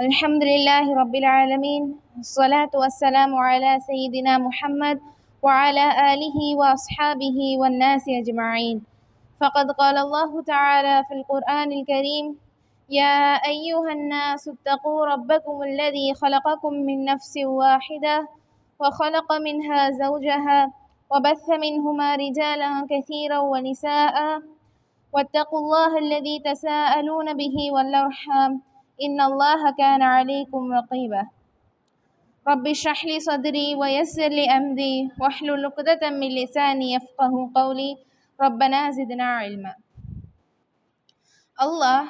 الحمد لله رب العالمين والصلاة والسلام على سيدنا محمد وعلى آله وأصحابه والناس أجمعين. فقد قال الله تعالى في القرآن الكريم يا أيها الناس اتقوا ربكم الذي خلقكم من نفس واحدة وخلق منها زوجها وبث منهما رجالا كثيرا ونساء واتقوا الله الذي تساءلون به والأرحام إن الله كان عليكم رقيبا رب اشرح لي صدري ويسر لي أمري واحلل عقدة من لساني يفقه قولي ربنا زدنا علما அல்லாஹ்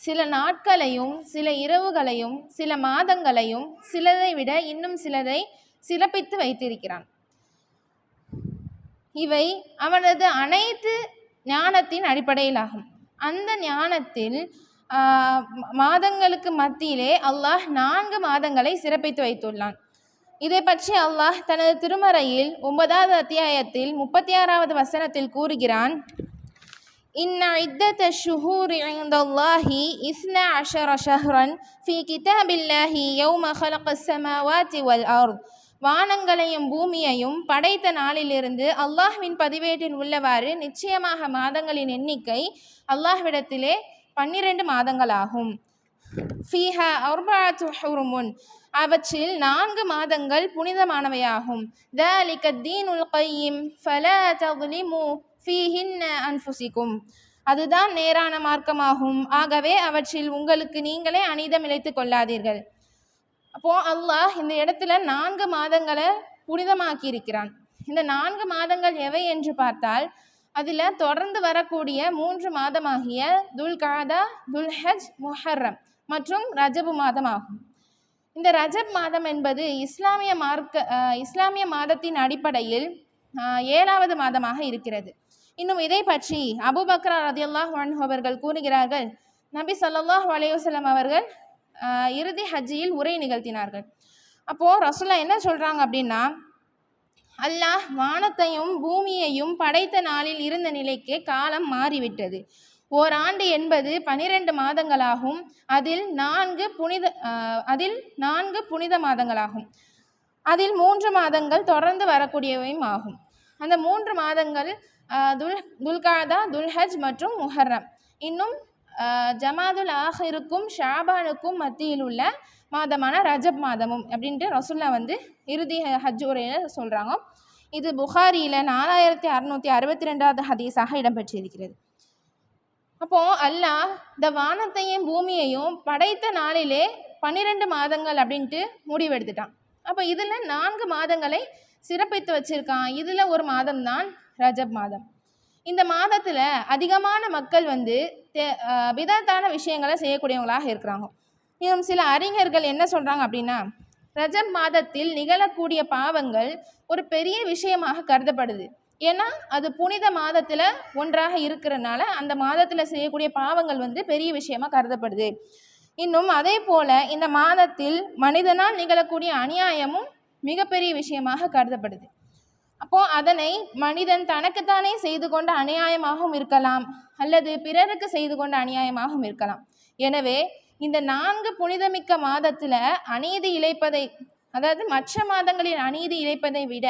சில நாட்களையும் சில இரவுகளையும் சில மாதங்களையும் சிலதை விட இன்னும் சிலதை சிறப்பித்து வைத்திருக்கிறான் இவை அவனது அனைத்து ஞானத்தின் அடிப்படையிலாகும் அந்த ஞானத்தில் ஆஹ், மாதங்களுக்கு மத்தியிலே அல்லாஹ் நான்கு மாதங்களை சிறப்பித்து வைத்துள்ளான் இதை பற்றி அல்லாஹ் தனது திருமறையில் ஒன்பதாவது அத்தியாயத்தில் முப்பத்தி ஆறாவது வசனத்தில் கூறுகிறான் إن عدة الشهور عند الله إثنى عشر شهرا في كتاب الله يوم خلق السماوات والأرض வானங்களையும் பூமியையும் படைத்த நாளிலிருந்து அல்லாஹ்வின் பதிவேட்டில் உள்ளவாறு நிச்சயமாக மாதங்களின் எண்ணிக்கை அல்லாஹ்விடத்திலே பன்னிரண்டு மாதங்களாகும். ஃபீஹ அர்பாத்து அவற்றில் நான்கு மாதங்கள் புனிதமானவையாகும். த தலிக தீனுல் கையும் ஃபல தகுலிமு ஃபீஹின்ன அன்புசிக்கும் அதுதான் நேரான மார்க்கமாகும். ஆகவே அவற்றில் உங்களுக்கு நீங்களே அனிதம் இழைத்து கொள்ளாதீர்கள். அப்போது அல்லாஹ் இந்த இடத்துல நான்கு மாதங்களை புனிதமாக்கி இருக்கிறான் இந்த நான்கு மாதங்கள் எவை என்று பார்த்தால் அதில் தொடர்ந்து வரக்கூடிய மூன்று மாதமாகிய துல்காதா துல்ஹஜ் முஹர்ரம் மற்றும் ரஜபு மாதம் ஆகும் இந்த ரஜப் மாதம் என்பது இஸ்லாமிய மார்க்க இஸ்லாமிய மாதத்தின் அடிப்படையில் ஏழாவது மாதமாக இருக்கிறது. இன்னும் இதை பற்றி அபுபக்ரா ரதியுல்லாஹ் அன்ஹு அவர்கள் கூறுகிறார்கள். நபி ஸல்லல்லாஹு அலைஹி அவர்கள் இறுதி ஹஜ்ஜியில் உரை நிகழ்த்தினார்கள். அப்போது ரசுல்லா என்ன சொல்கிறாங்க அப்படின்னா அல்லாஹ் வானத்தையும் பூமியையும் படைத்த நாளில் இருந்த நிலைக்கு காலம் மாறிவிட்டது. ஓராண்டு என்பது பனிரெண்டு மாதங்களாகும். அதில் நான்கு புனித அதில் நான்கு புனித மாதங்களாகும். அதில் மூன்று மாதங்கள் தொடர்ந்து வரக்கூடியவையும் ஆகும். அந்த மூன்று மாதங்கள் துல் துல்காதா துல்ஹஜ் மற்றும் முஹர்ரம். இன்னும் ஜமாதுல் ஆஹிருக்கும் ஷாபானுக்கும் மத்தியில் உள்ள மாதமான ரஜப் மாதமும் அப்படின்ட்டு ரசுல்லா வந்து இறுதி ஹ- ஹஜ் உரையில் சொல்கிறாங்க இது புகாரியில் நாலாயிரத்தி அறுநூற்றி அறுபத்தி ரெண்டாவது ஹதீஸாக இடம்பெற்றிருக்கிறது. அப்போது அல்லாஹ் இந்த வானத்தையும் பூமியையும் படைத்த நாளிலே பன்னிரெண்டு மாதங்கள் அப்படின்ட்டு முடிவெடுத்துட்டான். அப்போ இதில் நான்கு மாதங்களை சிறப்பித்து வச்சிருக்கான். இதில் ஒரு மாதம்தான் ரஜப் மாதம். இந்த மாதத்தில் அதிகமான மக்கள் வந்து தே- விதத்தான விஷயங்களை செய்யக்கூடியவங்களாக இருக்கிறாங்க. இன்னும் சில அறிஞர்கள் என்ன சொல்கிறாங்க அப்படின்னா ரஜப் மாதத்தில் நிகழக்கூடிய பாவங்கள் ஒரு பெரிய விஷயமாக கருதப்படுது. ஏன்னா அது புனித மாதத்தில் ஒன்றாக இருக்கிறனால அந்த மாதத்தில் செய்யக்கூடிய பாவங்கள் வந்து பெரிய விஷயமாக கருதப்படுது. இன்னும் அதே போல் இந்த மாதத்தில் மனிதனால் நிகழக்கூடிய அநியாயமும் மிகப்பெரிய விஷயமாக கருதப்படுது. அப்போ அதனை மனிதன் தனக்குத்தானே செய்து கொண்ட அநியாயமாகவும் இருக்கலாம் அல்லது பிறருக்கு செய்து கொண்ட அநியாயமாகவும் இருக்கலாம். எனவே இந்த நான்கு புனிதமிக்க மாதத்தில் அநீதி இழைப்பதை அதாவது மற்ற மாதங்களில் அநீதி இழைப்பதை விட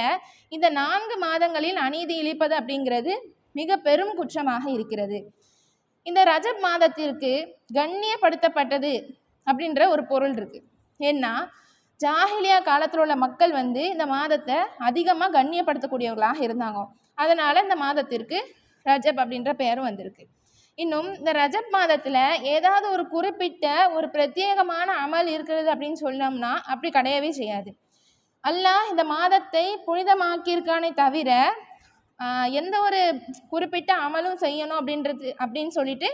இந்த நான்கு மாதங்களில் அநீதி இழைப்பது அப்படிங்கிறது மிக பெரும் குற்றமாக இருக்கிறது. இந்த ரஜப் மாதத்திற்கு கண்ணியப்படுத்தப்பட்டது அப்படின்ற ஒரு பொருள் இருக்கு. ஏன்னா ஜாஹிலியா காலத்தில் உள்ள மக்கள் வந்து இந்த மாதத்தை அதிகமாக கண்ணியப்படுத்தக்கூடியவர்களாக இருந்தாங்க. அதனால் இந்த மாதத்திற்கு ரஜப் அப்படின்ற பெயரும் வந்திருக்கு. இன்னும் இந்த ரஜப் மாதத்தில் ஏதாவது ஒரு குறிப்பிட்ட ஒரு பிரத்யேகமான அமல் இருக்கிறது அப்படின்னு சொன்னோம்னா அப்படி கிடையவே செய்யாது. அல்லாஹ் இந்த மாதத்தை புனிதமாக்கியிருக்கானே தவிர எந்த ஒரு குறிப்பிட்ட அமலும் செய்யணும் அப்படின்றது அப்படின்னு சொல்லிட்டு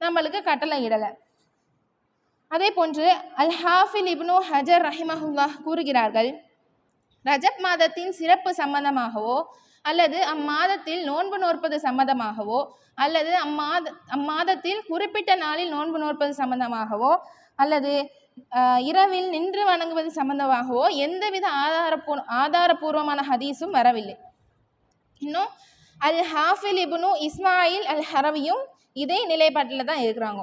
நம்மளுக்கு கட்டளை இடலை. அதே போன்று அல் ஹாஃபில் இப்னு ஹஜர் ரஹிமஹுல்லாஹ் கூறுகிறார்கள் ரஜப் மாதத்தின் சிறப்பு சம்பந்தமாகவோ அல்லது அம்மாதத்தில் நோன்பு நோற்பது சம்பந்தமாகவோ அல்லது அம்மாத அம்மாதத்தில் குறிப்பிட்ட நாளில் நோன்பு நோற்பது சம்பந்தமாகவோ அல்லது இரவில் நின்று வணங்குவது சம்பந்தமாகவோ எந்தவித ஆதாரப்பூ ஆதாரபூர்வமான ஹதீஸும் வரவில்லை. இன்னும் அல் ஹாஃபில் இப்னு இஸ்மாயில் அல் ஹரவியும் இதே நிலைப்பாட்டில் தான் இருக்கிறாங்க.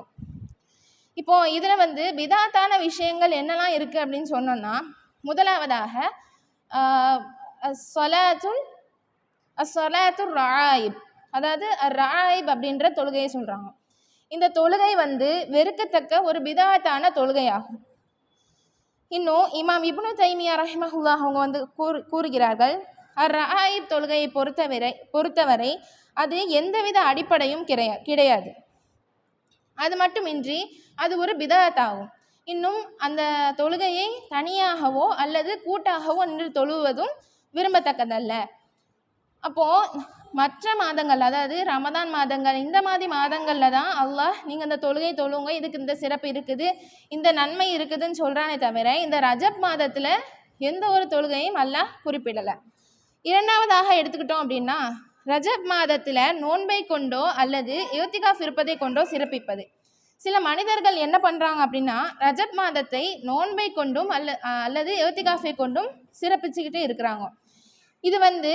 இப்போ இதில் வந்து பிதாத்தான விஷயங்கள் என்னெல்லாம் இருக்குது அப்படின்னு சொன்னோன்னா முதலாவதாக சொலாத்துல் சொலாத்துல் ராயிப். அதாவது ராயிப் அப்படின்ற தொழுகையை சொல்கிறாங்க இந்த தொழுகை வந்து வெறுக்கத்தக்க ஒரு பிதாத்தான தொழுகையாகும். இன்னும் இமாம் இப்னு தைமியா ரஹ்மஹுல்லா அவங்க வந்து கூறு கூறுகிறார்கள் அர் தொழுகையை பொறுத்தவரை பொறுத்தவரை அது எந்தவித அடிப்படையும் கிடையா கிடையாது. அது மட்டுமின்றி அது ஒரு பிதத்தாகும் இன்னும் அந்த தொழுகையை தனியாகவோ அல்லது கூட்டாகவோ நின்று தொழுவதும் விரும்பத்தக்கதல்ல. அப்போது மற்ற மாதங்கள் அதாவது ரமதான் மாதங்கள் இந்த மாதிரி மாதங்களில் தான் அல்லாஹ் நீங்கள் இந்த தொழுகை தொழுங்க இதுக்கு இந்த சிறப்பு இருக்குது இந்த நன்மை இருக்குதுன்னு சொல்கிறானே தவிர இந்த ரஜப் மாதத்தில் எந்த ஒரு தொழுகையும் அல்லாஹ் குறிப்பிடலை. இரண்டாவதாக எடுத்துக்கிட்டோம் அப்படின்னா ரஜப் மாதத்தில் நோன்பை கொண்டோ அல்லது யோத்திகாஃப் இருப்பதை கொண்டோ சிறப்பிப்பது. சில மனிதர்கள் என்ன பண்ணுறாங்க அப்படின்னா ரஜப் மாதத்தை நோன்பை கொண்டும் அல்ல அல்லது யோத்திகாஃபை கொண்டும் சிறப்பிச்சுக்கிட்டே இருக்கிறாங்க. இது வந்து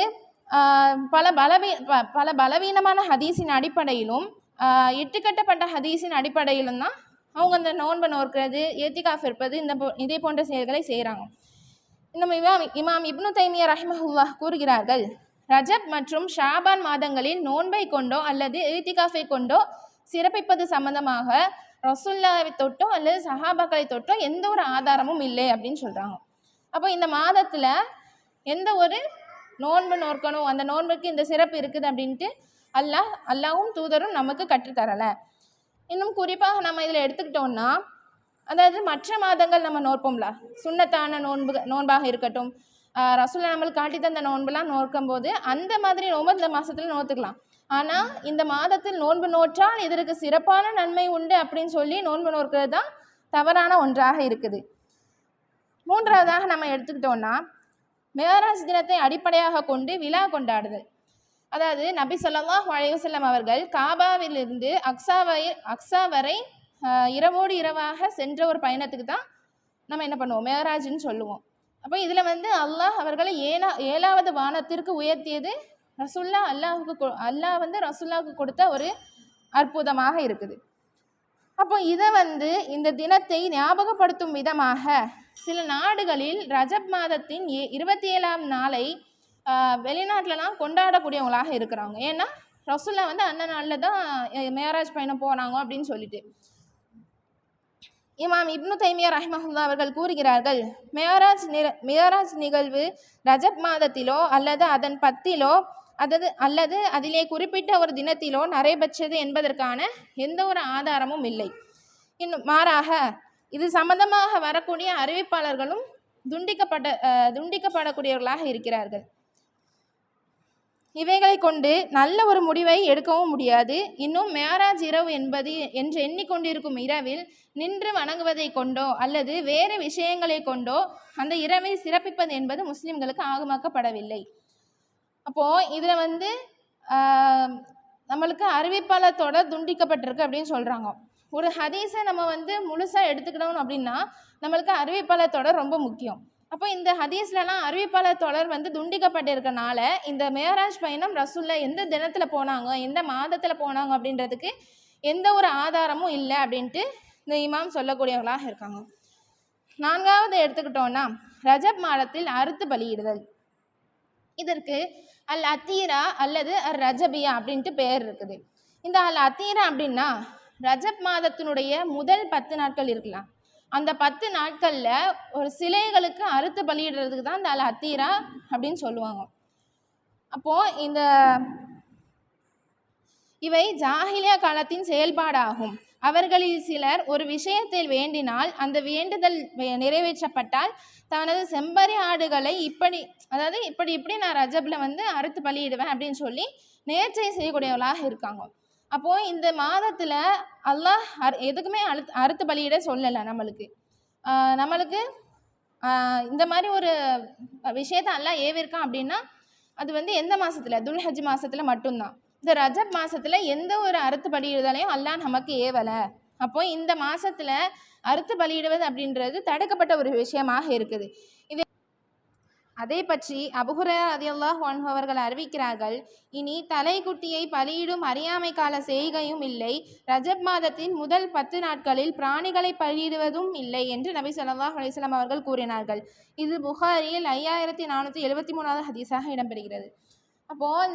பல பலவீ ப- பல பலவீனமான ஹதீஸின் அடிப்படையிலும் எட்டுக்கட்டப்பட்ட இட்டுக்கட்டப்பட்ட ஹதீஸின் அடிப்படையிலும் தான் அவங்க அந்த நோன்பை நோக்கிறது ஏத்திகாஃப் இருப்பது இந்த போ இதே போன்ற செயல்களை செய்கிறாங்க இன்னும் இமாம் இமாம் இப்னு தைமியா ரஹ்மஹுல்லா கூறுகிறார்கள் ரஜப் மற்றும் ஷாபான் மாதங்களில் நோன்பை கொண்டோ அல்லது இத்திகாஃபை கொண்டோ சிறப்பிப்பது சம்பந்தமாக ரசுல்லாவை தொட்டோ அல்லது சஹாபாக்களை தொட்டோ எந்த ஒரு ஆதாரமும் இல்லை அப்படின்னு சொல்கிறாங்க அப்போ இந்த மாதத்தில் எந்த ஒரு நோன்பு நோக்கணும் அந்த நோன்புக்கு இந்த சிறப்பு இருக்குது அப்படின்ட்டு அல்லாஹ் அல்லாவும் தூதரும் நமக்கு கற்றுத்தரலை. இன்னும் குறிப்பாக நம்ம இதில் எடுத்துக்கிட்டோம்னா அதாவது மற்ற மாதங்கள் நம்ம நோற்போம்ல சுண்ணத்தான நோன்பு நோன்பாக இருக்கட்டும் ஆஹ் நம்மளுக்கு காட்டி தந்த நோன்புலாம் நோக்கும் போது அந்த மாதிரி நோம்பு இந்த மாதத்தில் நோத்துக்கலாம். ஆனால் இந்த மாதத்தில் நோன்பு நோற்றால் இதற்கு சிறப்பான நன்மை உண்டு அப்படின்னு சொல்லி நோன்பு நோக்கிறது தான் தவறான ஒன்றாக இருக்குது. மூன்றாவதாக நம்ம எடுத்துக்கிட்டோம்னா மேராஜ் தினத்தை அடிப்படையாக கொண்டு விழா கொண்டாடுதல். அதாவது நபி ஸல்லல்லாஹு அலைஹி அவர்கள் காபாவிலிருந்து அக்ஸா வரை அக்ஸா வரை இரவோடு இரவாக சென்ற ஒரு பயணத்துக்கு தான் நம்ம என்ன பண்ணுவோம்? மேராஜ்னு சொல்லுவோம். அப்போ இதில் வந்து அல்லாஹ் அவர்களை ஏழா ஏழாவது வானத்திற்கு உயர்த்தியது ரசுல்லா. அல்லாஹுக்கு அல்லாஹ் வந்து ரசுல்லாவுக்கு கொடுத்த ஒரு அற்புதமாக இருக்குது. அப்போ இதை வந்து இந்த தினத்தை ஞாபகப்படுத்தும் விதமாக சில நாடுகளில் ரஜப் மாதத்தின் ஏ இருபத்தி ஏழாம் நாளை வெளிநாட்டிலலாம் கொண்டாடக்கூடியவங்களாக இருக்கிறாங்க. ஏன்னா ரசுல்லா வந்து அந்த நாளில் தான் மேராஜ் பயணம் போனாங்க அப்படின்னு சொல்லிட்டு. இமாம் இப்னு தைமியா ரஹ்மஹுல்லா அவர்கள் கூறுகிறார்கள் மேராஜ் நிற மேராஜ் நிகழ்வு ரஜப் மாதத்திலோ அல்லது அதன் பத்திலோ அதது அல்லது அதிலே குறிப்பிட்ட ஒரு தினத்திலோ நடைபெற்றது என்பதற்கான எந்த ஒரு ஆதாரமும் இல்லை. இன்னும் மாறாக இது சம்பந்தமாக வரக்கூடிய அறிவிப்பாளர்களும் துண்டிக்கப்பட்ட துண்டிக்கப்படக்கூடியவர்களாக இருக்கிறார்கள். இவைகளை கொண்டு நல்ல ஒரு முடிவை எடுக்கவும் முடியாது. இன்னும் மேராஜ் இரவு என்பது என்று எண்ணிக்கொண்டிருக்கும் இரவில் நின்று வணங்குவதை கொண்டோ அல்லது வேறு விஷயங்களை கொண்டோ அந்த இரவை சிறப்பிப்பது என்பது முஸ்லிம்களுக்கு ஆகமாக்கப்படவில்லை. அப்போது இதில் வந்து நம்மளுக்கு அறிவிப்பாளத்தோட துண்டிக்கப்பட்டிருக்கு அப்படின்னு சொல்கிறாங்க ஒரு ஹதீஸை நம்ம வந்து முழுசாக எடுத்துக்கணும் அப்படின்னா நம்மளுக்கு அறிவிப்பாளத்தோட ரொம்ப முக்கியம். அப்போ இந்த ஹதீஸ்லலாம் அறிவிப்பாளர் தொடர் வந்து துண்டிக்கப்பட்டிருக்கனால இந்த மேராஜ் பயணம் ரசூல்லா எந்த தினத்தில் போனாங்க எந்த மாதத்தில் போனாங்க அப்படின்றதுக்கு எந்த ஒரு ஆதாரமும் இல்லை அப்படின்ட்டு இந்த இமாம் சொல்லக்கூடியவர்களாக இருக்காங்க. நான்காவது எடுத்துக்கிட்டோன்னா ரஜப் மாதத்தில் அறுத்து பலியிடுதல். இதற்கு அல் அத்தீரா அல்லது அர் ரஜபியா அப்படின்ட்டு பெயர் இருக்குது. இந்த அல் அத்தீரா அப்படின்னா ரஜப் மாதத்தினுடைய முதல் பத்து நாட்கள் இருக்கலாம். அந்த பத்து நாட்களில் ஒரு சிலைகளுக்கு அறுத்து பலியிடுறதுக்கு தான் இந்த அல் அத்தீரா அப்படின்னு சொல்லுவாங்க. அப்போது இந்த இவை ஜாஹிலியா காலத்தின் செயல்பாடாகும். அவர்களில் சிலர் ஒரு விஷயத்தில் வேண்டினால் அந்த வேண்டுதல் வே- நிறைவேற்றப்பட்டால் தனது செம்பரி ஆடுகளை இப்படி அதாவது இப்படி இப்படி நான் ரஜபில் வந்து அறுத்து பலியிடுவேன் அப்படின்னு சொல்லி நேர்ச்சை செய்யக்கூடியவர்களாக இருக்காங்க. அப்போது இந்த மாதத்தில் அல்லாஹ் அறு எதுக்குமே அறுத்து அறுத்து பலியிட சொல்லலை நம்மளுக்கு. நம்மளுக்கு இந்த மாதிரி ஒரு விஷயத்தை அல்லாஹ் ஏவிருக்கான் அப்படின்னா அது வந்து எந்த மாசத்துல? துல்ஹஜ் மாசத்துல மட்டும்தான். இந்த ரஜப் மாசத்துல எந்த ஒரு அறுத்து பலியிடுதலையும் அல்லாஹ் நமக்கு ஏவலை. அப்போ இந்த மாசத்துல அறுத்து பலியிடுவது அப்படின்றது தடுக்கப்பட்ட ஒரு விஷயமாக இருக்குது. இது அதை பற்றி அபுஹுரா ரதியல்லாஹு அவர்கள் அறிவிக்கிறார்கள் இனி தலைக்குட்டியை பலியிடும் அறியாமை கால செய்கையும் இல்லை. ரஜப் மாதத்தின் முதல் பத்து நாட்களில் பிராணிகளை பலியிடுவதும் இல்லை என்று நபி சொல்லாஹ் அலிஸ்லாம் அவர்கள் கூறினார்கள். இது புகாரியில் ஐயாயிரத்தி நானூற்றி எழுபத்தி மூணாவது ஹதீஸாக இடம்பெறுகிறது. அப்போது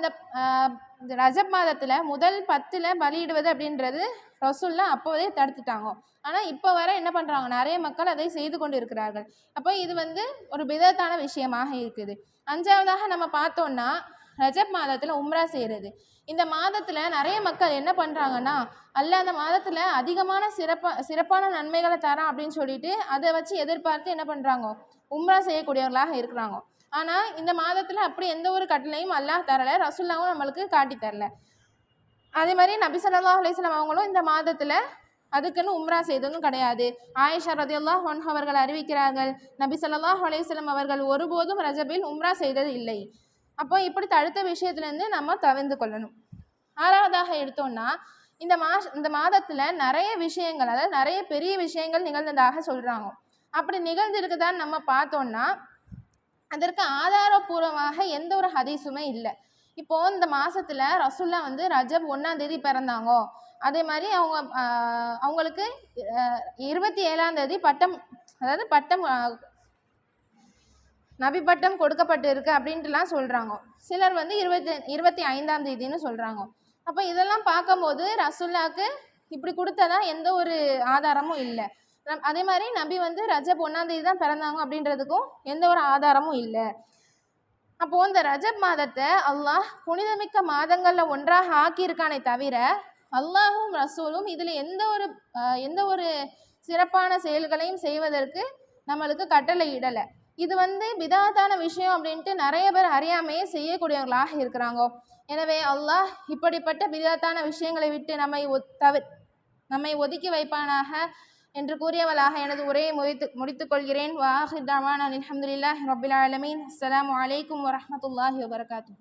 இந்த ரஜப் மாதத்தில் முதல் பத்தில் பலியிடுவது அப்படின்றது ரசூல்லா அப்போதே தடுத்துட்டாங்க. ஆனால் இப்போ வர என்ன பண்ணுறாங்க நிறைய மக்கள் அதை செய்து கொண்டு இருக்கிறார்கள் அப்போ இது வந்து ஒரு பிதத்தான விஷயமாக இருக்குது. அஞ்சாவதாக நம்ம பார்த்தோம்னா ரஜப் மாதத்தில் உம்ரா செய்கிறது இந்த மாதத்தில் நிறைய மக்கள் என்ன பண்ணுறாங்கன்னா அல்ல அந்த மாதத்தில் அதிகமான சிறப்பாக சிறப்பான நன்மைகளை தரான் அப்படின்னு சொல்லிட்டு அதை வச்சு எதிர்பார்த்து என்ன பண்ணுறாங்க உம்ரா செய்யக்கூடியவர்களாக இருக்கிறாங்க. ஆனால் இந்த மாதத்தில் அப்படி எந்த ஒரு கட்டளையும் அல்லாஹ் தரலை. ரசுல்லாவும் நம்மளுக்கு காட்டி தரல. அதே மாதிரி நபி சொல்லா அலிஸ்லாம் அவங்களும் இந்த மாதத்தில் அதுக்குன்னு உம்ரா செய்ததும் கிடையாது. ஆயிஷா ரதியுல்லா ஹொன் அவர்கள் அறிவிக்கிறார்கள் நபி ஸல்லல்லாஹு அலைஹி அவர்கள் ஒருபோதும் ரஜபில் உம்ரா செய்தது இல்லை. அப்போ இப்படி தடுத்த விஷயத்துலேருந்து நம்ம தவிர்ந்து கொள்ளணும். ஆறாவதாக எடுத்தோம்னா இந்த மாஸ் இந்த மாதத்தில் நிறைய விஷயங்கள் அதாவது நிறைய பெரிய விஷயங்கள் நிகழ்ந்ததாக சொல்கிறாங்க அப்படி நிகழ்ந்திருக்குதான்னு நம்ம பார்த்தோன்னா அதற்கு ஆதாரபூர்வமாக எந்த ஒரு ஹதீஸுமே இல்லை. இப்போ இந்த மாசத்துல ரசுல்லா வந்து ரஜப் ஒன்றாந்தேதி பிறந்தாங்கோ அதே மாதிரி அவங்க அவங்களுக்கு இருபத்தி ஏழாம் தேதி பட்டம் அதாவது பட்டம் நபி பட்டம் கொடுக்கப்பட்டு இருக்கு அப்படின்ட்டுலாம் சொல்றாங்க. சிலர் வந்து இருபத்தி இருபத்தி ஐந்தாம் தேதின்னு சொல்றாங்க. அப்போ இதெல்லாம் பார்க்கும்போது ரசுல்லாக்கு இப்படி கொடுத்ததா எந்த ஒரு ஆதாரமும் இல்லை. அதே மாதிரி நபி வந்து ரஜப் ஒன்றாம் தேதி தான் பிறந்தாங்க அப்படின்றதுக்கும் எந்த ஒரு ஆதாரமும் இல்லை. அப்போது இந்த ரஜப் மாதத்தை அல்லாஹ் புனிதமிக்க மாதங்களில் ஒன்றாக ஆக்கியிருக்கானே தவிர அல்லாஹும் ரசூலும் இதில் எந்த ஒரு எந்த ஒரு சிறப்பான செயல்களையும் செய்வதற்கு நம்மளுக்கு கட்டளை இடலை. இது வந்து பிதாத்தான விஷயம் அப்படின்ட்டு நிறைய பேர் அறியாமையே செய்யக்கூடியவர்களாக இருக்கிறாங்க. எனவே அல்லாஹ் இப்படிப்பட்ட விதாத்தான விஷயங்களை விட்டு நம்மை ஒ- தவிர நம்மை ஒதுக்கி வைப்பானாக என்று கூறியவளாக எனது உரையை முடித்து முடித்துக் கொள்கிறேன் வாஹிர் தவான் அல்ஹம்துலில்லாஹி ரபில் ஆலமீன். அஸ்லாம் வலைக்கம் வரமத்துல்லாஹி வபர்காத்து